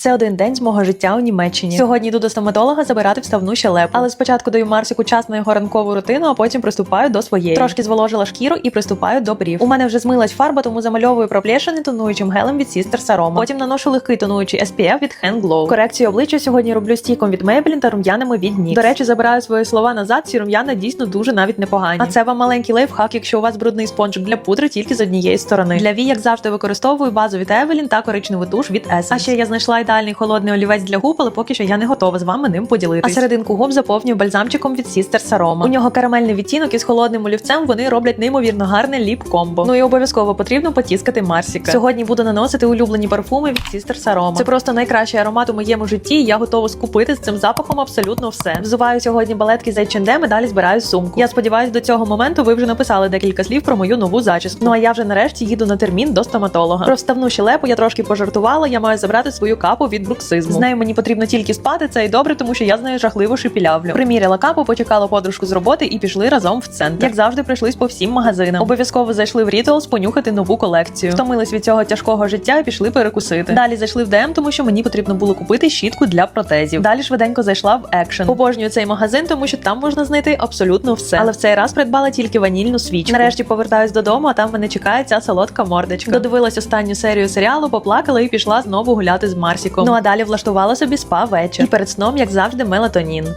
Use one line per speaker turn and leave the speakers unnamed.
Це один день з мого життя у Німеччині. Сьогодні йду до стоматолога забирати вставну щелепу. Але спочатку даю Марсику час на його ранкову рутину, а потім приступаю до своєї. Трошки зволожила шкіру і приступаю до брів. У мене вже змилась фарба, тому замальовую проплешини тонуючим гелем від Sister Saroma. Потім наношу легкий тонуючий SPF від Hand Glow. Корекцію обличчя сьогодні роблю стіком від Maybelline та рум'янами від NYX. До речі, забираю свої слова назад. Ці рум'яна дійсно дуже навіть непогані. А це вам маленький лайфхак, якщо у вас брудний спонжик для пудри тільки з однієї сторони. Для вій, як завжди, використовую базу від Evelyn та коричневу туш від Essence. А ще я знайшла ідеальний холодний олівець для губ, але поки що я не готова з вами ним поділитись. А серединку губ заповнюю бальзамчиком від Sister Saroma. У нього карамельний відтінок із холодним олівцем. Вони роблять неймовірно гарне ліп комбо. Ну і обов'язково потрібно потіскати Марсіка. Сьогодні буду наносити улюблені парфуми від Sister Saroma. Це просто найкращий аромат у моєму житті. і Я готова скупити з цим запахом абсолютно все. Взуваю сьогодні балетки з H&M і далі збираю сумку. Я сподіваюся, до цього моменту ви вже написали декілька слів про мою нову зачіску. Ну а я вже нарешті їду на термін до стоматолога. Про вставну щелепу я трошки пожартувала. Я маю забрати свою капу від бруксизму. З нею мені потрібно тільки спати. Це і добре, тому що я з нею жахливо шепілявлю. Приміряла капу, почекала подружку з роботи і пішли разом в центр. Як завжди, прийшлись по всім магазинам. Обов'язково зайшли в Rituals понюхати нову колекцію. Втомились від цього тяжкого життя і пішли перекусити. Далі зайшли в ДМ, тому що мені потрібно було купити щітку для протезів. Далі швиденько зайшла в Action. Обожнюю цей магазин, тому що там можна знайти абсолютно все. Але в цей раз придбала тільки ванільну свічку. Нарешті повертаюсь додому, а там мене чекає ця солодка мордочка. Додивилась останню серію серіалу, поплакала і пішла знову гуляти з Марсіком. Ну а далі влаштувала собі спа вечір. І перед сном, як завжди, мелатонін.